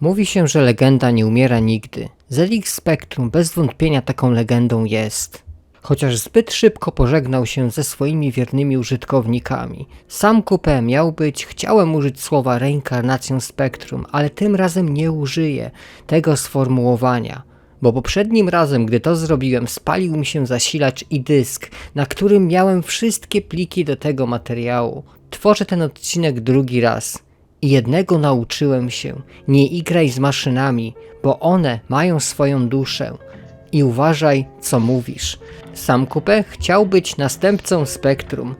Mówi się, że legenda nie umiera nigdy. ZX Spectrum bez wątpienia taką legendą jest. Chociaż zbyt szybko pożegnał się ze swoimi wiernymi użytkownikami. Sam Coupé miał być, chciałem użyć słowa reinkarnacją Spectrum, ale tym razem nie użyję tego sformułowania. Bo poprzednim razem, gdy to zrobiłem, spalił mi się zasilacz i dysk, na którym miałem wszystkie pliki do tego materiału. Tworzę ten odcinek drugi raz. Jednego nauczyłem się: nie igraj z maszynami, bo one mają swoją duszę. I uważaj, co mówisz. Sam Coupé chciał być następcą Spectrum.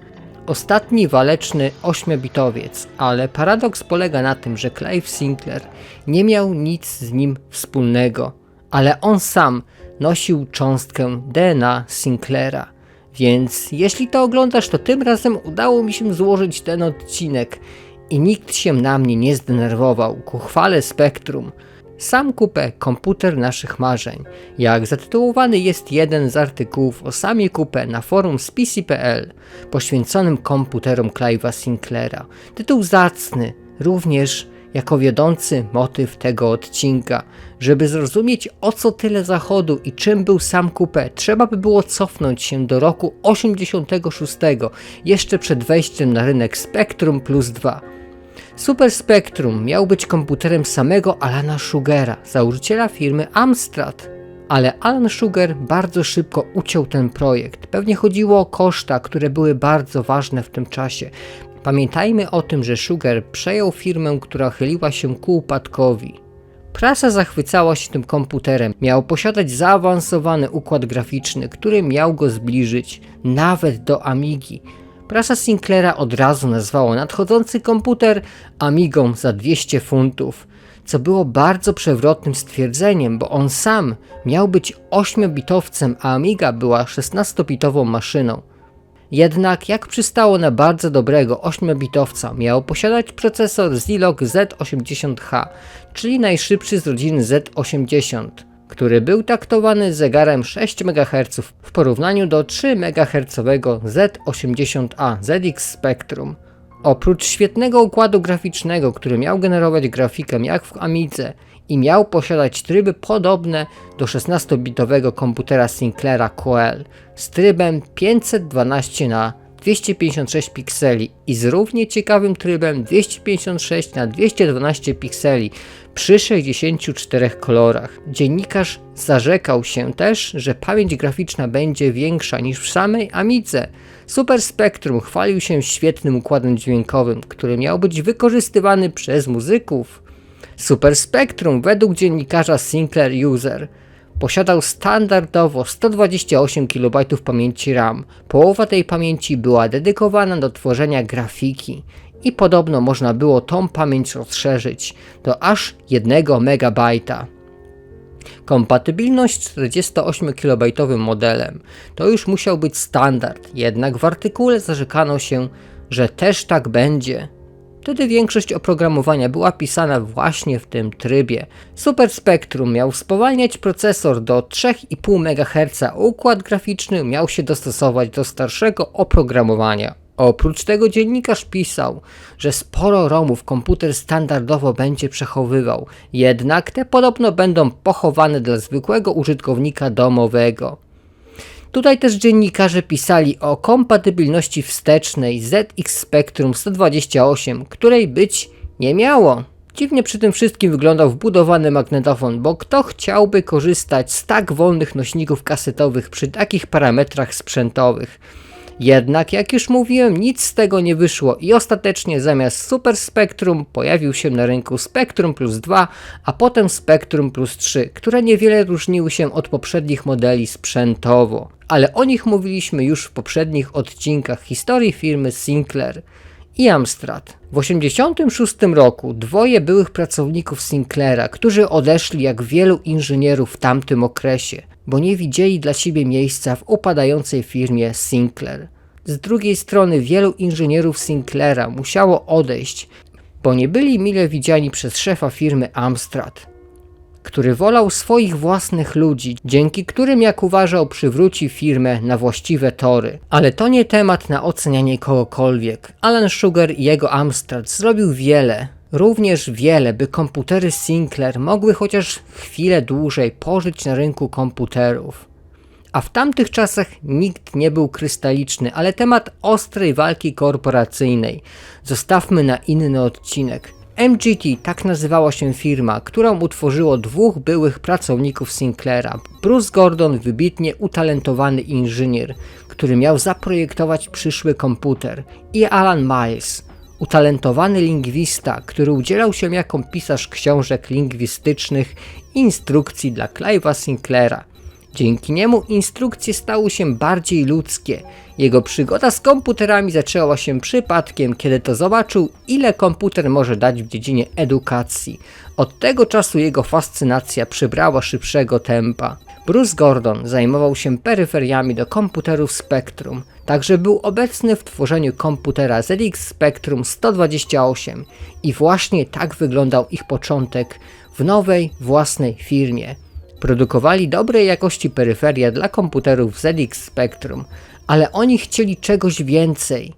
Ostatni waleczny ośmiobitowiec, ale paradoks polega na tym, że Clive Sinclair nie miał nic z nim wspólnego, ale on sam nosił cząstkę DNA Sinclaira. Więc jeśli to oglądasz, to tym razem udało mi się złożyć ten odcinek i nikt się na mnie nie zdenerwował ku chwale Spektrum. Sam Kupę, komputer naszych marzeń. Jak zatytułowany jest jeden z artykułów o samie Kupę na forum spc.pl poświęconym komputerom Clive'a Sinclaira. Tytuł zacny, również jako wiodący motyw tego odcinka. Żeby zrozumieć o co tyle zachodu i czym był sam Coupé, trzeba by było cofnąć się do roku 86, jeszcze przed wejściem na rynek Spectrum Plus 2. Super Spectrum miał być komputerem samego Alana Sugera, założyciela firmy Amstrad. Ale Alan Sugar bardzo szybko uciął ten projekt. Pewnie chodziło o koszta, które były bardzo ważne w tym czasie. Pamiętajmy o tym, że Sugar przejął firmę, która chyliła się ku upadkowi. Prasa zachwycała się tym komputerem. Miał posiadać zaawansowany układ graficzny, który miał go zbliżyć nawet do Amigi. Prasa Sinclaira od razu nazwała nadchodzący komputer Amigą za 200 funtów, co było bardzo przewrotnym stwierdzeniem, bo on sam miał być 8-bitowcem, a Amiga była 16-bitową maszyną. Jednak jak przystało na bardzo dobrego 8-bitowca, miał posiadać procesor Zilog Z80H, czyli najszybszy z rodziny Z80, który był taktowany zegarem 6 MHz w porównaniu do 3 MHz Z80A ZX Spectrum. Oprócz świetnego układu graficznego, który miał generować grafikę jak w Amidze i miał posiadać tryby podobne do 16-bitowego komputera Sinclaira Coel z trybem 512 na 256 pikseli i z równie ciekawym trybem 256 na 212 pikseli przy 64 kolorach. Dziennikarz zarzekał się też, że pamięć graficzna będzie większa niż w samej Amidze. Super Spectrum chwalił się świetnym układem dźwiękowym, który miał być wykorzystywany przez muzyków. Super Spectrum według dziennikarza Sinclair User posiadał standardowo 128 KB pamięci RAM. Połowa tej pamięci była dedykowana do tworzenia grafiki i podobno można było tą pamięć rozszerzyć do aż 1 MB. Kompatybilność z 48-kilobajtowym modelem to już musiał być standard, jednak w artykule zarzekano się, że też tak będzie. Wtedy większość oprogramowania była pisana właśnie w tym trybie. Super Spectrum miał spowalniać procesor do 3,5 MHz, a układ graficzny miał się dostosować do starszego oprogramowania. Oprócz tego dziennikarz pisał, że sporo ROMów komputer standardowo będzie przechowywał, jednak te podobno będą pochowane dla zwykłego użytkownika domowego. Tutaj też dziennikarze pisali o kompatybilności wstecznej ZX Spectrum 128, której być nie miało. Dziwnie przy tym wszystkim wyglądał wbudowany magnetofon, bo kto chciałby korzystać z tak wolnych nośników kasetowych przy takich parametrach sprzętowych? Jednak, jak już mówiłem, nic z tego nie wyszło i ostatecznie zamiast Super Spectrum pojawił się na rynku Spectrum Plus 2, a potem Spectrum Plus 3, które niewiele różniły się od poprzednich modeli sprzętowo. Ale o nich mówiliśmy już w poprzednich odcinkach historii firmy Sinclair i Amstrad. W 1986 roku dwoje byłych pracowników Sinclaira, którzy odeszli jak wielu inżynierów w tamtym okresie, bo nie widzieli dla siebie miejsca w upadającej firmie Sinclair. Z drugiej strony wielu inżynierów Sinclaira musiało odejść, bo nie byli mile widziani przez szefa firmy Amstrad, który wolał swoich własnych ludzi, dzięki którym, jak uważał, przywróci firmę na właściwe tory. Ale to nie temat na ocenianie kogokolwiek. Alan Sugar i jego Amstrad zrobił wiele, Również wiele, by komputery Sinclair mogły chociaż chwilę dłużej pożyć na rynku komputerów. A w tamtych czasach nikt nie był krystaliczny, ale temat ostrej walki korporacyjnej zostawmy na inny odcinek. MGT tak nazywała się firma, którą utworzyło dwóch byłych pracowników Sinclaira. Bruce Gordon, wybitnie utalentowany inżynier, który miał zaprojektować przyszły komputer, i Alan Miles, utalentowany lingwista, który udzielał się jako pisarz książek lingwistycznych i instrukcji dla Clive'a Sinclaira. Dzięki niemu instrukcje stały się bardziej ludzkie. Jego przygoda z komputerami zaczęła się przypadkiem, kiedy to zobaczył, ile komputer może dać w dziedzinie edukacji. Od tego czasu jego fascynacja przybrała szybszego tempa. Bruce Gordon zajmował się peryferiami do komputerów Spectrum, także był obecny w tworzeniu komputera ZX Spectrum 128 i właśnie tak wyglądał ich początek w nowej, własnej firmie. Produkowali dobrej jakości peryferia dla komputerów ZX Spectrum, ale oni chcieli czegoś więcej.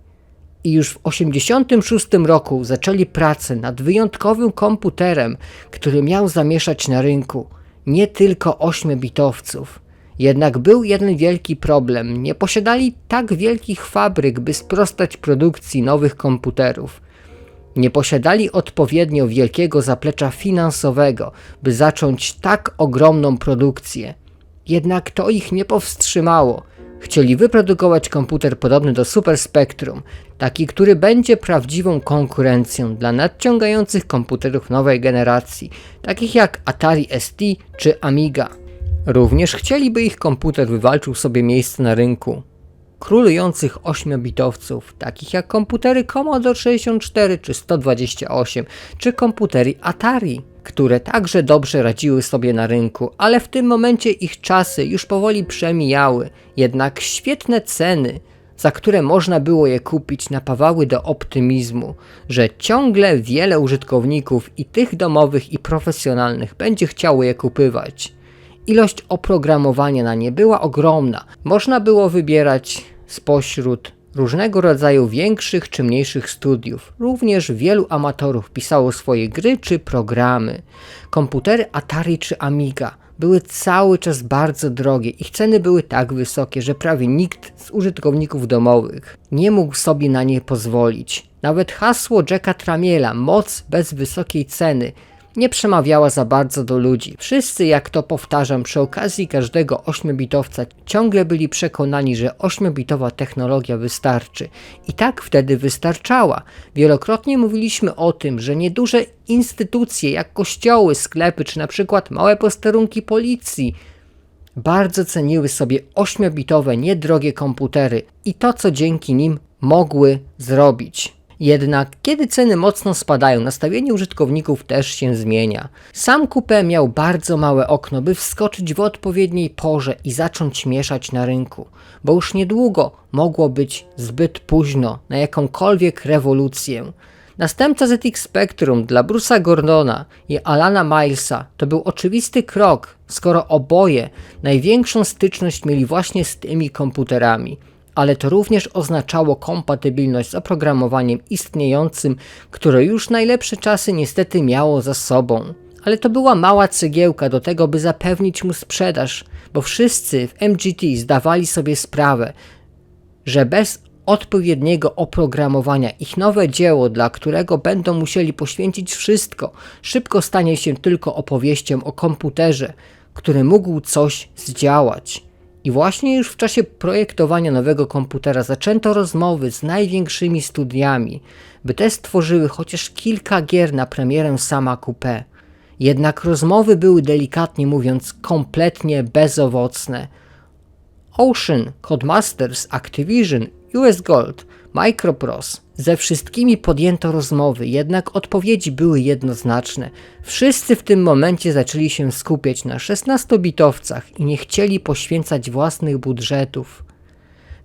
I już w 1986 roku zaczęli pracę nad wyjątkowym komputerem, który miał zamieszać na rynku nie tylko 8-bitowców. Jednak był jeden wielki problem. Nie posiadali tak wielkich fabryk, by sprostać produkcji nowych komputerów. Nie posiadali odpowiednio wielkiego zaplecza finansowego, by zacząć tak ogromną produkcję. Jednak to ich nie powstrzymało. Chcieli wyprodukować komputer podobny do Super Spectrum, taki, który będzie prawdziwą konkurencją dla nadciągających komputerów nowej generacji, takich jak Atari ST czy Amiga. Również chcieliby ich komputer wywalczył sobie miejsce na rynku królujących 8-bitowców, takich jak komputery Commodore 64 czy 128, czy komputery Atari, które także dobrze radziły sobie na rynku, ale w tym momencie ich czasy już powoli przemijały, jednak świetne ceny, za które można było je kupić, napawały do optymizmu, że ciągle wiele użytkowników i tych domowych i profesjonalnych będzie chciało je kupywać. Ilość oprogramowania na nie była ogromna. Można było wybierać spośród różnego rodzaju większych czy mniejszych studiów. Również wielu amatorów pisało swoje gry czy programy. Komputery Atari czy Amiga były cały czas bardzo drogie. Ich ceny były tak wysokie, że prawie nikt z użytkowników domowych nie mógł sobie na nie pozwolić. Nawet hasło Jacka Tramiela, moc bez wysokiej ceny, nie przemawiała za bardzo do ludzi. Wszyscy, jak to powtarzam, przy okazji każdego 8-bitowca ciągle byli przekonani, że 8-bitowa technologia wystarczy. I tak wtedy wystarczała. Wielokrotnie mówiliśmy o tym, że nieduże instytucje jak kościoły, sklepy czy na przykład małe posterunki policji bardzo ceniły sobie 8-bitowe, niedrogie komputery i to, co dzięki nim mogły zrobić. Jednak kiedy ceny mocno spadają, nastawienie użytkowników też się zmienia. Sam Coupe miał bardzo małe okno, by wskoczyć w odpowiedniej porze i zacząć mieszać na rynku, bo już niedługo mogło być zbyt późno na jakąkolwiek rewolucję. Następca ZX Spectrum dla Bruce'a Gordona i Alana Milesa to był oczywisty krok, skoro oboje największą styczność mieli właśnie z tymi komputerami ale to również oznaczało kompatybilność z oprogramowaniem istniejącym, które już najlepsze czasy niestety miało za sobą. Ale to była mała cegiełka do tego, by zapewnić mu sprzedaż, bo wszyscy w MGT zdawali sobie sprawę, że bez odpowiedniego oprogramowania ich nowe dzieło, dla którego będą musieli poświęcić wszystko, szybko stanie się tylko opowieścią o komputerze, który mógł coś zdziałać. I właśnie już w czasie projektowania nowego komputera zaczęto rozmowy z największymi studiami, by te stworzyły chociaż kilka gier na premierę sama Coupé. Jednak rozmowy były delikatnie mówiąc kompletnie bezowocne. Ocean, Codemasters, Activision, US Gold, Microprose ze wszystkimi podjęto rozmowy, jednak odpowiedzi były jednoznaczne. Wszyscy w tym momencie zaczęli się skupiać na 16-bitowcach i nie chcieli poświęcać własnych budżetów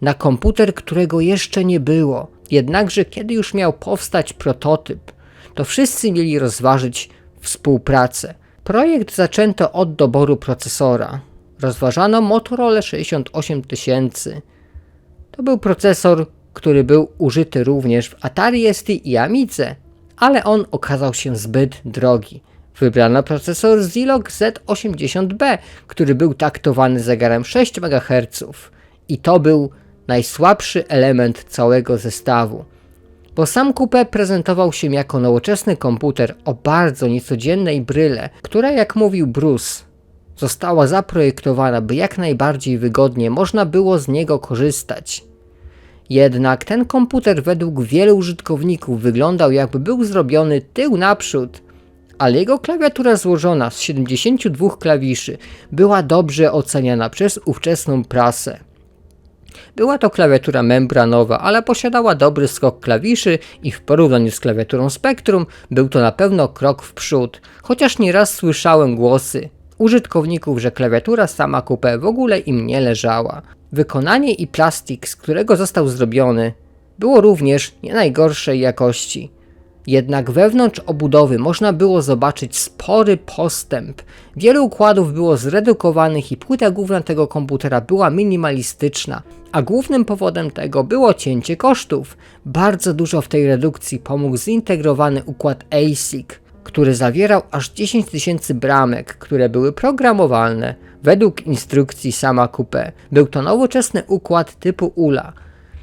na komputer, którego jeszcze nie było. Jednakże kiedy już miał powstać prototyp, to wszyscy mieli rozważyć współpracę. Projekt zaczęto od doboru procesora. Rozważano Motorola 68000. To był procesor który był użyty również w Atari ST i Amidze, ale on okazał się zbyt drogi. Wybrano procesor Zilog Z80B, który był taktowany zegarem 6 MHz i to był najsłabszy element całego zestawu. Bo sam Coupé prezentował się jako nowoczesny komputer o bardzo niecodziennej bryle, która jak mówił Bruce, została zaprojektowana, by jak najbardziej wygodnie można było z niego korzystać. Jednak ten komputer według wielu użytkowników wyglądał jakby był zrobiony tył naprzód, ale jego klawiatura złożona z 72 klawiszy była dobrze oceniana przez ówczesną prasę. Była to klawiatura membranowa, ale posiadała dobry skok klawiszy i w porównaniu z klawiaturą Spectrum był to na pewno krok w przód, chociaż nieraz słyszałem głosy użytkowników, że klawiatura sama Coupé w ogóle im nie leżała. Wykonanie i plastik, z którego został zrobiony, było również nie najgorszej jakości. Jednak wewnątrz obudowy można było zobaczyć spory postęp. Wiele układów było zredukowanych i płyta główna tego komputera była minimalistyczna, a głównym powodem tego było cięcie kosztów. Bardzo dużo w tej redukcji pomógł zintegrowany układ ASIC, który zawierał aż 10 tysięcy bramek, które były programowalne według instrukcji sama Coupé. Był to nowoczesny układ typu ULA,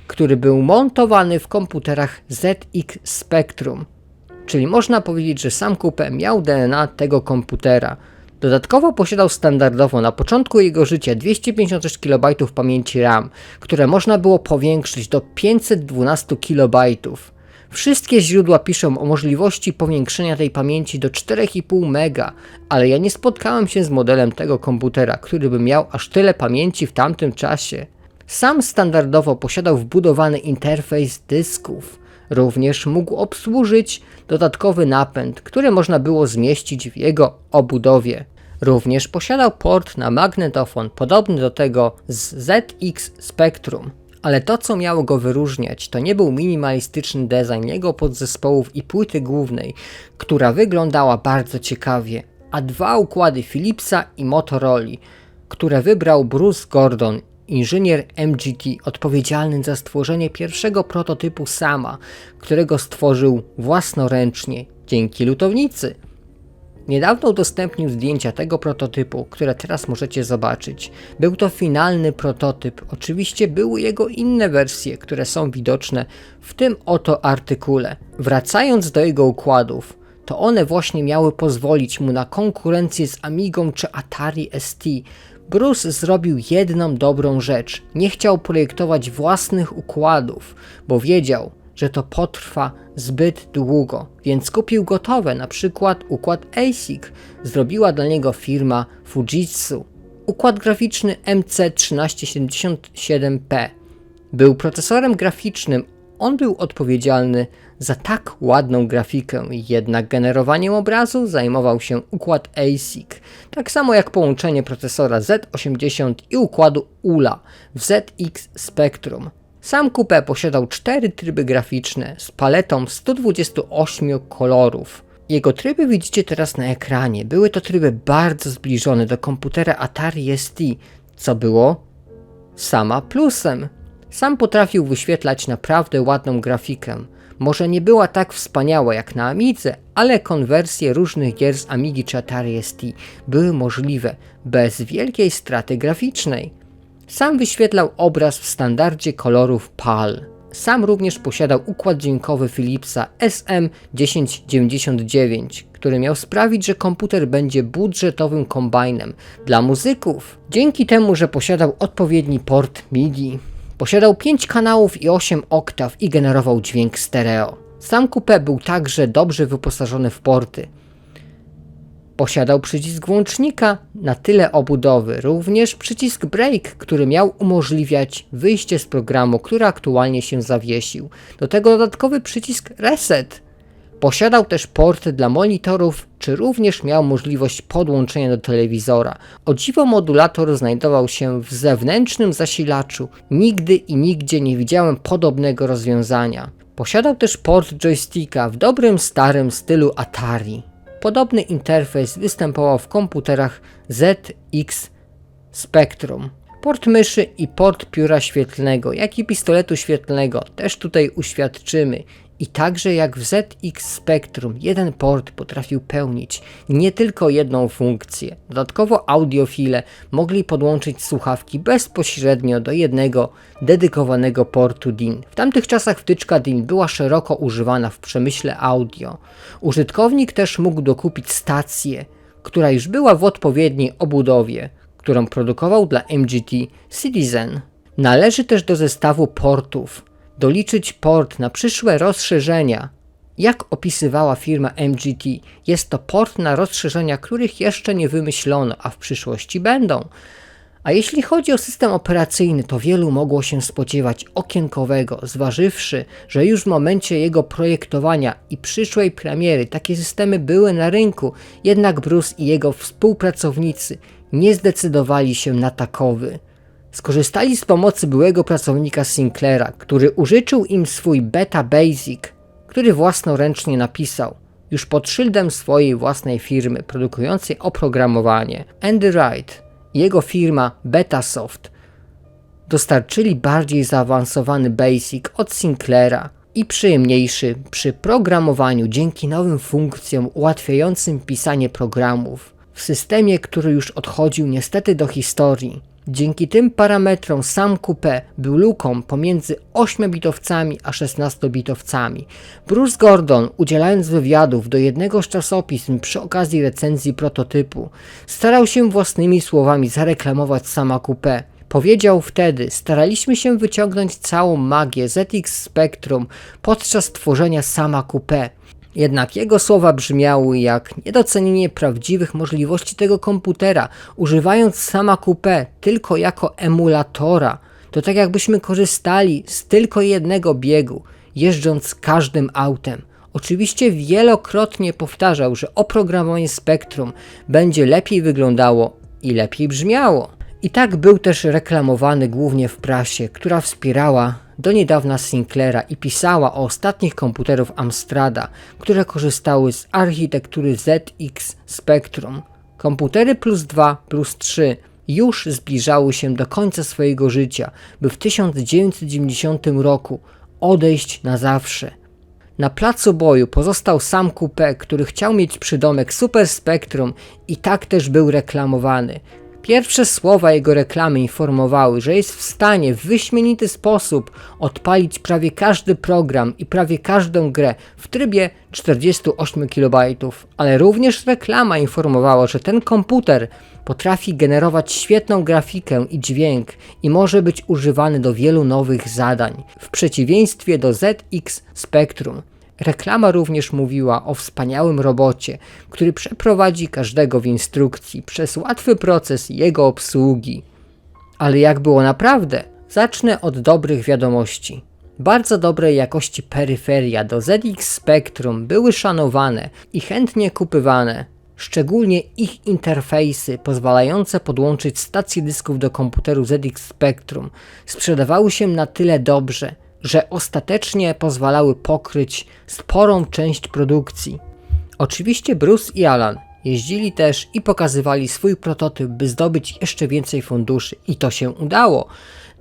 który był montowany w komputerach ZX Spectrum, czyli można powiedzieć, że sam Coupé miał DNA tego komputera. Dodatkowo posiadał standardowo na początku jego życia 256 KB pamięci RAM, które można było powiększyć do 512 KB. Wszystkie źródła piszą o możliwości powiększenia tej pamięci do 4,5 MB, ale ja nie spotkałem się z modelem tego komputera, który by miał aż tyle pamięci w tamtym czasie. Sam standardowo posiadał wbudowany interfejs dysków. Również mógł obsłużyć dodatkowy napęd, który można było zmieścić w jego obudowie. Również posiadał port na magnetofon podobny do tego z ZX Spectrum. Ale to, co miało go wyróżniać, to nie był minimalistyczny design jego podzespołów i płyty głównej, która wyglądała bardzo ciekawie, a dwa układy Philipsa i Motorola, które wybrał Bruce Gordon, inżynier MGT odpowiedzialny za stworzenie pierwszego prototypu Sama, którego stworzył własnoręcznie dzięki lutownicy. Niedawno udostępnił zdjęcia tego prototypu, które teraz możecie zobaczyć. Był to finalny prototyp. Oczywiście były jego inne wersje, które są widoczne w tym oto artykule. Wracając do jego układów, to one właśnie miały pozwolić mu na konkurencję z Amigą czy Atari ST. Bruce zrobił jedną dobrą rzecz. Nie chciał projektować własnych układów, bo wiedział, że to potrwa zbyt długo, więc kupił gotowe, na przykład układ ASIC, zrobiła dla niego firma Fujitsu. Układ graficzny MC1377P był procesorem graficznym, on był odpowiedzialny za tak ładną grafikę, jednak generowaniem obrazu zajmował się układ ASIC, tak samo jak połączenie procesora Z80 i układu ULA w ZX Spectrum. Sam Coupé posiadał cztery tryby graficzne z paletą 128 kolorów. Jego tryby widzicie teraz na ekranie. Były to tryby bardzo zbliżone do komputera Atari ST, co było sama plusem. Sam potrafił wyświetlać naprawdę ładną grafikę. Może nie była tak wspaniała jak na Amidze, ale konwersje różnych gier z Amigi czy Atari ST były możliwe bez wielkiej straty graficznej. Sam wyświetlał obraz w standardzie kolorów PAL. Sam również posiadał układ dźwiękowy Philipsa SM1099, który miał sprawić, że komputer będzie budżetowym kombajnem dla muzyków. Dzięki temu, że posiadał odpowiedni port MIDI, posiadał 5 kanałów i 8 oktaw i generował dźwięk stereo. Sam Coupé był także dobrze wyposażony w porty. Posiadał przycisk włącznika na tyle obudowy, również przycisk break, który miał umożliwiać wyjście z programu, który aktualnie się zawiesił. Do tego dodatkowy przycisk reset. Posiadał też porty dla monitorów, czy również miał możliwość podłączenia do telewizora. O dziwo modulator znajdował się w zewnętrznym zasilaczu. Nigdy i nigdzie nie widziałem podobnego rozwiązania. Posiadał też port joysticka w dobrym starym stylu Atari. Podobny interfejs występował w komputerach ZX Spectrum. Port myszy i port pióra świetlnego, jak i pistoletu świetlnego też tutaj uświadczymy I także jak w ZX Spectrum jeden port potrafił pełnić nie tylko jedną funkcję. Dodatkowo audiofile mogli podłączyć słuchawki bezpośrednio do jednego dedykowanego portu DIN. W tamtych czasach wtyczka DIN była szeroko używana w przemyśle audio. Użytkownik też mógł dokupić stację, która już była w odpowiedniej obudowie, którą produkował dla MGT Citizen. Należy też do zestawu portów doliczyć port na przyszłe rozszerzenia. Jak opisywała firma MGT, jest to port na rozszerzenia, których jeszcze nie wymyślono, a w przyszłości będą. A jeśli chodzi o system operacyjny, to wielu mogło się spodziewać okienkowego, zważywszy, że już w momencie jego projektowania i przyszłej premiery takie systemy były na rynku, jednak Bruce i jego współpracownicy nie zdecydowali się na takowy. Skorzystali z pomocy byłego pracownika Sinclaira, który użyczył im swój Beta Basic, który własnoręcznie napisał, już pod szyldem swojej własnej firmy produkującej oprogramowanie. Andy Wright i jego firma Betasoft dostarczyli bardziej zaawansowany Basic od Sinclaira i przyjemniejszy przy programowaniu dzięki nowym funkcjom ułatwiającym pisanie programów w systemie, który już odchodził niestety do historii. Dzięki tym parametrom sam coupé był luką pomiędzy 8-bitowcami a 16-bitowcami. Bruce Gordon, udzielając wywiadów do jednego z czasopism przy okazji recenzji prototypu, starał się własnymi słowami zareklamować sama coupé. Powiedział wtedy, staraliśmy się wyciągnąć całą magię ZX Spectrum podczas tworzenia sama coupé. Jednak jego słowa brzmiały jak niedocenienie prawdziwych możliwości tego komputera, używając sama coupé tylko jako emulatora. To tak jakbyśmy korzystali z tylko jednego biegu, jeżdżąc każdym autem. Oczywiście wielokrotnie powtarzał, że oprogramowanie Spectrum będzie lepiej wyglądało i lepiej brzmiało. I tak był też reklamowany głównie w prasie, która wspierała do niedawna Sinclaira i pisała o ostatnich komputerów Amstrada, które korzystały z architektury ZX Spectrum. Komputery plus 2 plus 3 już zbliżały się do końca swojego życia, by w 1990 roku odejść na zawsze. Na placu boju pozostał sam Coupé, który chciał mieć przydomek Super Spectrum i tak też był reklamowany. Pierwsze słowa jego reklamy informowały, że jest w stanie w wyśmienity sposób odpalić prawie każdy program i prawie każdą grę w trybie 48 KB, ale również reklama informowała, że ten komputer potrafi generować świetną grafikę i dźwięk i może być używany do wielu nowych zadań, w przeciwieństwie do ZX Spectrum. Reklama również mówiła o wspaniałym robocie, który przeprowadzi każdego w instrukcji przez łatwy proces jego obsługi. Ale jak było naprawdę? Zacznę od dobrych wiadomości. Bardzo dobrej jakości peryferia do ZX Spectrum były szanowane i chętnie kupywane. Szczególnie ich interfejsy pozwalające podłączyć stacje dysków do komputeru ZX Spectrum sprzedawały się na tyle dobrze, że ostatecznie pozwalały pokryć sporą część produkcji. Oczywiście Bruce i Alan jeździli też i pokazywali swój prototyp, by zdobyć jeszcze więcej funduszy i to się udało.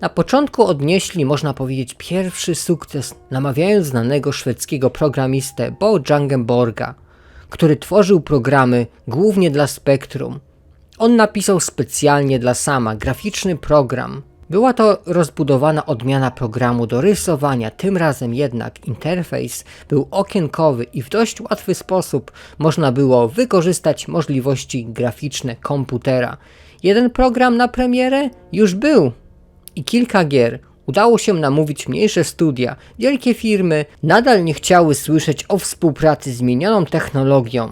Na początku odnieśli, można powiedzieć, pierwszy sukces, namawiając znanego szwedzkiego programistę Bo Jangenborga, który tworzył programy głównie dla Spectrum. On napisał specjalnie dla sama graficzny program, była to rozbudowana odmiana programu do rysowania, tym razem jednak interfejs był okienkowy i w dość łatwy sposób można było wykorzystać możliwości graficzne komputera. Jeden program na premierę już był i kilka gier. Udało się namówić mniejsze studia, wielkie firmy nadal nie chciały słyszeć o współpracy z minioną technologią,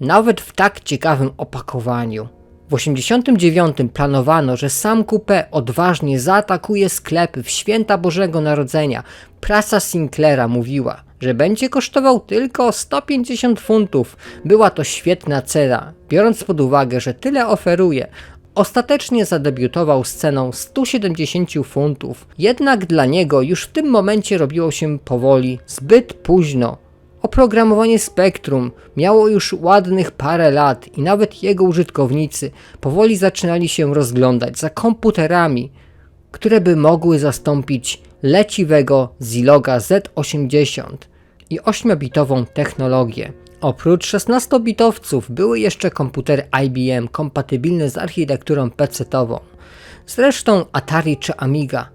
nawet w tak ciekawym opakowaniu. W 89 planowano, że sam Coupé odważnie zaatakuje sklepy w święta Bożego Narodzenia. Prasa Sinclaira mówiła, że będzie kosztował tylko 150 funtów. Była to świetna cena, biorąc pod uwagę, że tyle oferuje. Ostatecznie zadebiutował z ceną 170 funtów, jednak dla niego już w tym momencie robiło się powoli zbyt późno. Oprogramowanie Spectrum miało już ładnych parę lat i nawet jego użytkownicy powoli zaczynali się rozglądać za komputerami, które by mogły zastąpić leciwego Ziloga Z80. i 8-bitową technologię. Oprócz 16-bitowców były jeszcze komputery IBM kompatybilne z architekturą PC-tową. Zresztą Atari czy Amiga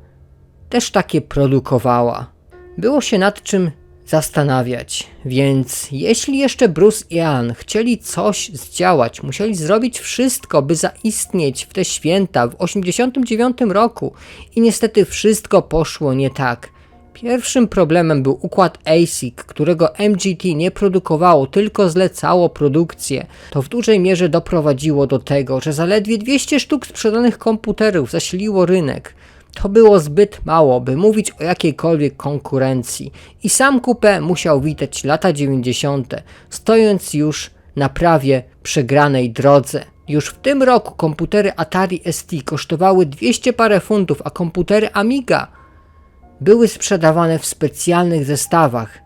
też takie produkowała. Było się nad czym zastanawiać, więc jeśli jeszcze Bruce i Ian chcieli coś zdziałać, musieli zrobić wszystko, by zaistnieć w te święta w 89 roku i niestety wszystko poszło nie tak. Pierwszym problemem był układ ASIC, którego MGT nie produkowało, tylko zlecało produkcję. To w dużej mierze doprowadziło do tego, że zaledwie 200 sztuk sprzedanych komputerów zasiliło rynek. To było zbyt mało, by mówić o jakiejkolwiek konkurencji. I sam Coupé musiał witać lata 90., stojąc już na prawie przegranej drodze. Już w tym roku komputery Atari ST kosztowały 200 parę funtów, a komputery Amiga były sprzedawane w specjalnych zestawach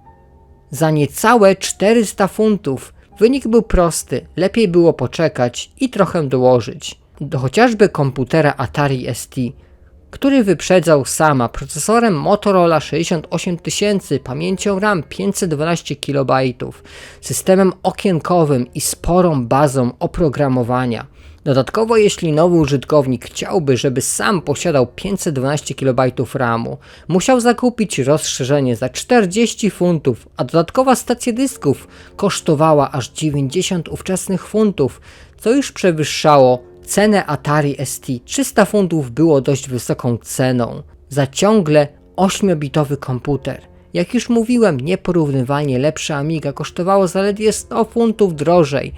za niecałe 400 funtów. Wynik był prosty, lepiej było poczekać i trochę dołożyć. Do chociażby komputera Atari ST, który wyprzedzał sama procesorem Motorola 68000, pamięcią RAM 512 KB, systemem okienkowym i sporą bazą oprogramowania. Dodatkowo, jeśli nowy użytkownik chciałby, żeby sam posiadał 512 KB RAMu, musiał zakupić rozszerzenie za 40 funtów, a dodatkowa stacja dysków kosztowała aż 90 ówczesnych funtów, co już przewyższało cenę Atari ST. 300 funtów było dość wysoką ceną za ciągle 8-bitowy komputer. Jak już mówiłem, nieporównywalnie lepsza Amiga kosztowało zaledwie 100 funtów drożej,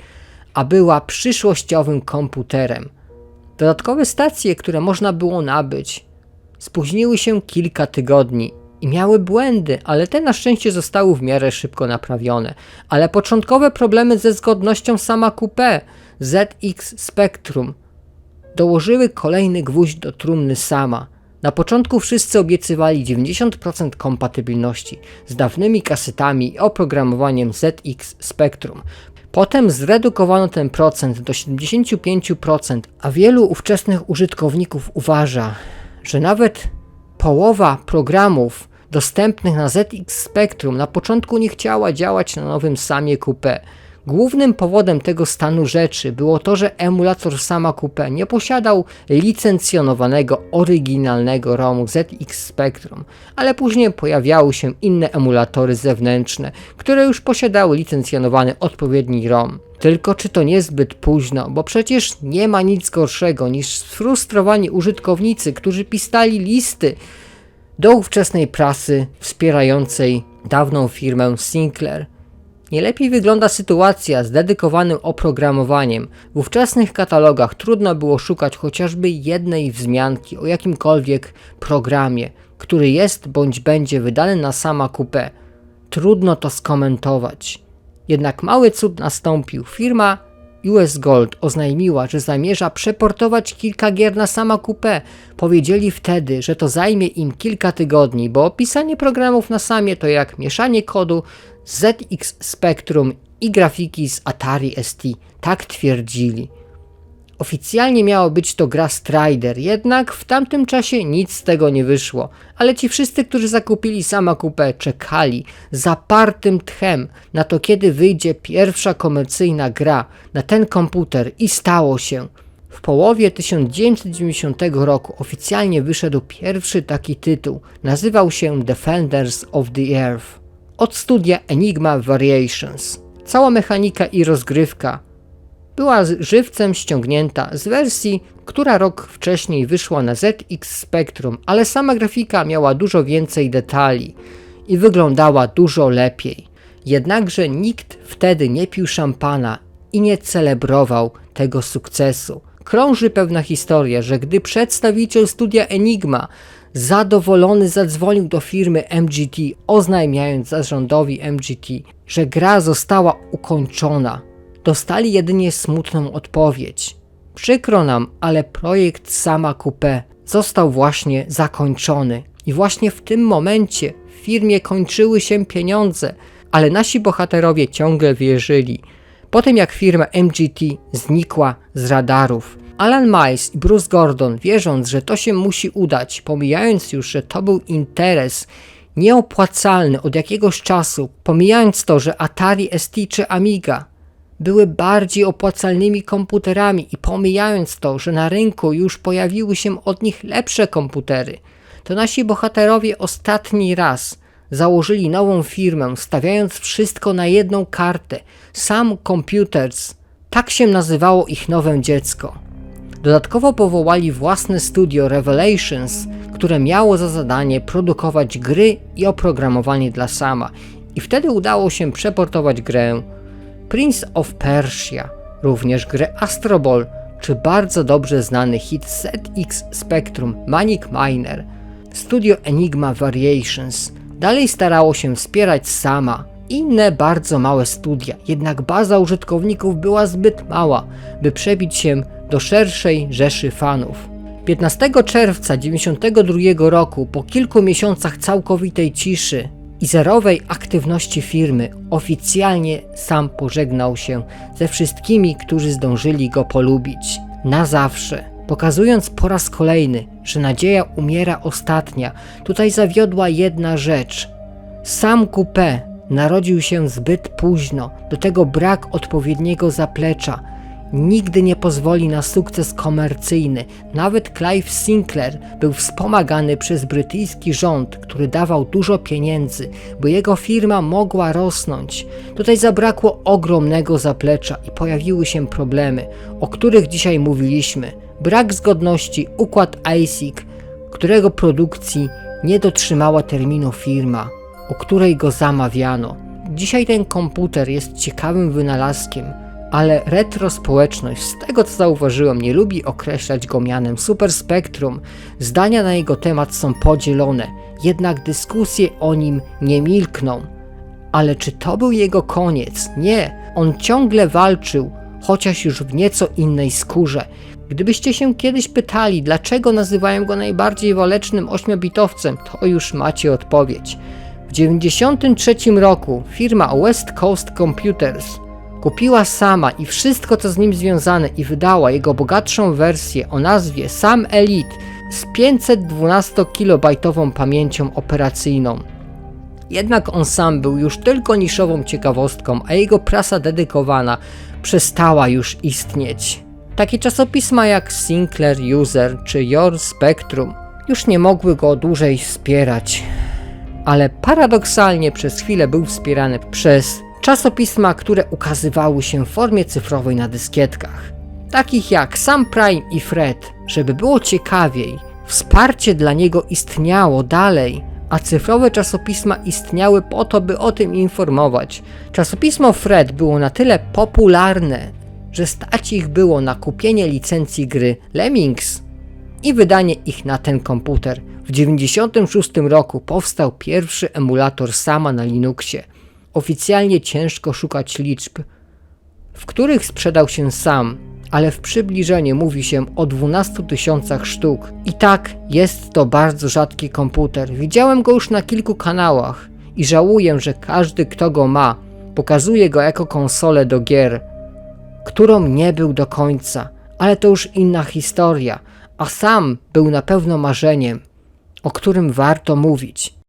a była przyszłościowym komputerem. Dodatkowe stacje, które można było nabyć, spóźniły się kilka tygodni i miały błędy, ale te na szczęście zostały w miarę szybko naprawione. Ale początkowe problemy ze zgodnością sama coupé ZX Spectrum dołożyły kolejny gwóźdź do trumny sama. Na początku wszyscy obiecywali 90% kompatybilności z dawnymi kasetami i oprogramowaniem ZX Spectrum. Potem zredukowano ten procent do 75%, a wielu ówczesnych użytkowników uważa, że nawet połowa programów dostępnych na ZX Spectrum na początku nie chciała działać na nowym samie Coupé. Głównym powodem tego stanu rzeczy było to, że emulator sama Coupé nie posiadał licencjonowanego oryginalnego ROMu ZX Spectrum, ale później pojawiały się inne emulatory zewnętrzne, które już posiadały licencjonowany odpowiedni ROM. Tylko czy to niezbyt późno, bo przecież nie ma nic gorszego niż sfrustrowani użytkownicy, którzy pisali listy do ówczesnej prasy wspierającej dawną firmę Sinclair. Nie lepiej wygląda sytuacja z dedykowanym oprogramowaniem. W ówczesnych katalogach trudno było szukać chociażby jednej wzmianki o jakimkolwiek programie, który jest bądź będzie wydany na sama kupę. Trudno to skomentować. Jednak mały cud nastąpił. Firma US Gold oznajmiła, że zamierza przeportować kilka gier na sama kupę. Powiedzieli wtedy, że to zajmie im kilka tygodni, bo opisanie programów na samie to jak mieszanie kodu ZX Spectrum i grafiki z Atari ST. Tak twierdzili. Oficjalnie miało być to gra Strider, jednak w tamtym czasie nic z tego nie wyszło. Ale ci wszyscy, którzy zakupili sama kupę, czekali zapartym tchem na to, kiedy wyjdzie pierwsza komercyjna gra na ten komputer i stało się. W połowie 1990 roku oficjalnie wyszedł pierwszy taki tytuł. Nazywał się Defenders of the Earth. Od studia Enigma Variations. Cała mechanika i rozgrywka była żywcem ściągnięta z wersji, która rok wcześniej wyszła na ZX Spectrum, ale sama grafika miała dużo więcej detali i wyglądała dużo lepiej. Jednakże nikt wtedy nie pił szampana i nie celebrował tego sukcesu. Krąży pewna historia, że gdy przedstawiciel studia Enigma zadowolony zadzwonił do firmy MGT, oznajmiając zarządowi MGT, że gra została ukończona, dostali jedynie smutną odpowiedź. Przykro nam, ale projekt Sama Coupé został właśnie zakończony. I właśnie w tym momencie w firmie kończyły się pieniądze, ale nasi bohaterowie ciągle wierzyli. Potem jak firma MGT znikła z radarów, Alan Miles i Bruce Gordon, wierząc, że to się musi udać, pomijając już, że to był interes nieopłacalny od jakiegoś czasu, pomijając to, że Atari ST czy Amiga były bardziej opłacalnymi komputerami i pomijając to, że na rynku już pojawiły się od nich lepsze komputery, to nasi bohaterowie ostatni raz założyli nową firmę, stawiając wszystko na jedną kartę. Sam Computers, tak się nazywało ich nowe dziecko. Dodatkowo powołali własne studio Revelations, które miało za zadanie produkować gry i oprogramowanie dla sama. I wtedy udało się przeportować grę Prince of Persia, również grę Astro Ball, czy bardzo dobrze znany hit ZX Spectrum Manic Miner. Studio Enigma Variations dalej starało się wspierać sama inne bardzo małe studia, jednak baza użytkowników była zbyt mała, by przebić się do szerszej rzeszy fanów. 15 czerwca 1992 roku, po kilku miesiącach całkowitej ciszy i zerowej aktywności firmy, oficjalnie sam pożegnał się ze wszystkimi, którzy zdążyli go polubić. Na zawsze. Pokazując po raz kolejny, że nadzieja umiera ostatnia, tutaj zawiodła jedna rzecz. Sam Coupé narodził się zbyt późno, do tego brak odpowiedniego zaplecza. Nigdy nie pozwoli na sukces komercyjny. Nawet Clive Sinclair był wspomagany przez brytyjski rząd, który dawał dużo pieniędzy, by jego firma mogła rosnąć. Tutaj zabrakło ogromnego zaplecza i pojawiły się problemy, o których dzisiaj mówiliśmy. Brak zgodności, układ ISIC, którego produkcji nie dotrzymała terminu firma u której go zamawiano. Dzisiaj ten komputer jest ciekawym wynalazkiem, ale retro społeczność, z tego co zauważyłem, nie lubi określać go mianem Super Spectrum. Zdania na jego temat są podzielone, jednak dyskusje o nim nie milkną. Ale czy to był jego koniec? Nie, on ciągle walczył, chociaż już w nieco innej skórze. Gdybyście się kiedyś pytali, dlaczego nazywają go najbardziej walecznym ośmiobitowcem, to już macie odpowiedź. W 1993 roku firma West Coast Computers kupiła sama i wszystko co z nim związane i wydała jego bogatszą wersję o nazwie Sam Elite z 512-kilobajtową pamięcią operacyjną. Jednak on sam był już tylko niszową ciekawostką, a jego prasa dedykowana przestała już istnieć. Takie czasopisma jak Sinclair User czy Your Spectrum już nie mogły go dłużej wspierać ale paradoksalnie przez chwilę był wspierany przez czasopisma, które ukazywały się w formie cyfrowej na dyskietkach, takich jak Sam Prime i Fred. Żeby było ciekawiej, wsparcie dla niego istniało dalej, a cyfrowe czasopisma istniały po to, by o tym informować. Czasopismo Fred było na tyle popularne, że stać ich było na kupienie licencji gry Lemmings i wydanie ich na ten komputer. W 1996 roku powstał pierwszy emulator sama na Linuxie. Oficjalnie ciężko szukać liczb, w których sprzedał się sam, ale w przybliżeniu mówi się o 12 tysiącach sztuk. I tak, jest to bardzo rzadki komputer. Widziałem go już na kilku kanałach i żałuję, że każdy kto go ma, pokazuje go jako konsolę do gier, którą nie był do końca, ale to już inna historia, a sam był na pewno marzeniem o którym warto mówić.